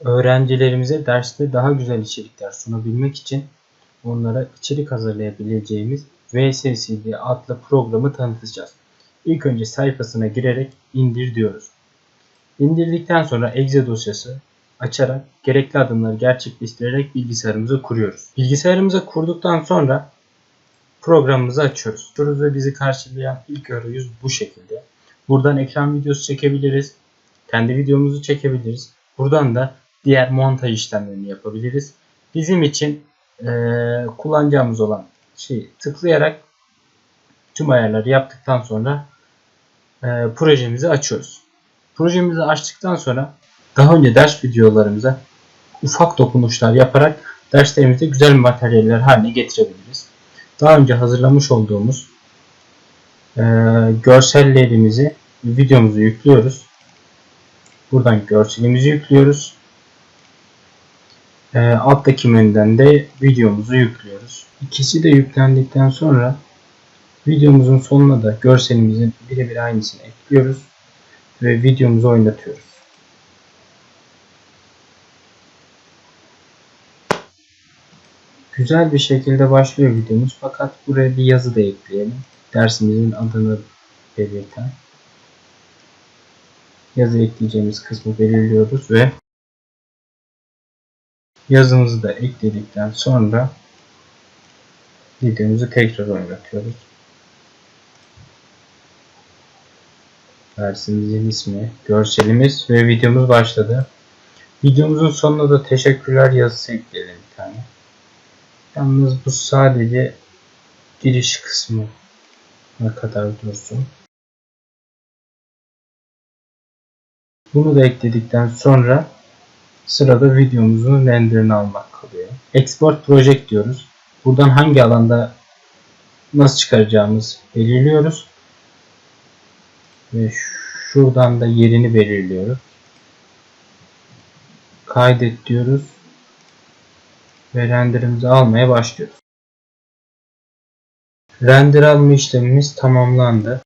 öğrencilerimize derste daha güzel içerikler sunabilmek için onlara içerik hazırlayabileceğimiz VSCD adlı programı tanıtacağız. İlk önce sayfasına girerek indir diyoruz. İndirdikten sonra exe dosyası açarak gerekli adımları gerçekleştirerek bilgisayarımızı kuruyoruz. Bilgisayarımıza kurduktan sonra programımızı açıyoruz. Şurada bizi karşılayan ilk arayüz bu şekilde. Buradan ekran videosu çekebiliriz. Kendi videomuzu çekebiliriz. Buradan da diğer montaj işlemlerini yapabiliriz. Bizim için eee, kullanacağımız olan şeyi tıklayarak tüm ayarları yaptıktan sonra eee, projemizi açıyoruz. Projemizi açtıktan sonra daha önce ders videolarımıza ufak dokunuşlar yaparak derslerimizi güzel materyaller haline getirebiliriz. Daha önce hazırlamış olduğumuz eee, görsellerimizi videomuzu yüklüyoruz. Buradan görselimizi yüklüyoruz. Eee, alttaki menüden de videomuzu yüklüyoruz. İkisi de yüklendikten sonra videomuzun sonuna da görselimizin birebir aynısını ekliyoruz ve videomuzu oynatıyoruz. Güzel bir şekilde başlıyor videomuz fakat buraya bir yazı da ekleyelim. Dersimizin adını belirten yazı ekleyeceğimiz kısmı belirliyoruz ve yazımızı da ekledikten sonra videomuzu tekrar oynatıyoruz. Dersimizin ismi, görselimiz ve videomuz başladı. Videomuzun sonuna da teşekkürler yazısı ekleyelim bir tane. Yalnız bu sadece giriş kısmı ne kadar dursun. Bunu da ekledikten sonra sırada videomuzun renderini almak kalıyor. Export Project diyoruz. Buradan hangi alanda nasıl çıkaracağımız belirliyoruz. Ve şuradan da yerini belirliyoruz. Kaydet diyoruz. Ve renderimizi almaya başlıyoruz. Render alma işlemimiz tamamlandı.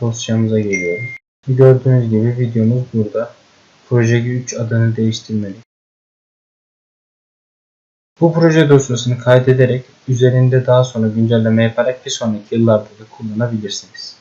Dosyamıza geliyoruz. Gördüğünüz gibi videomuz burada. Proje 3 adını değiştirmeli. Bu proje dosyasını kaydederek üzerinde daha sonra güncelleme yaparak bir sonraki yıllarda da kullanabilirsiniz.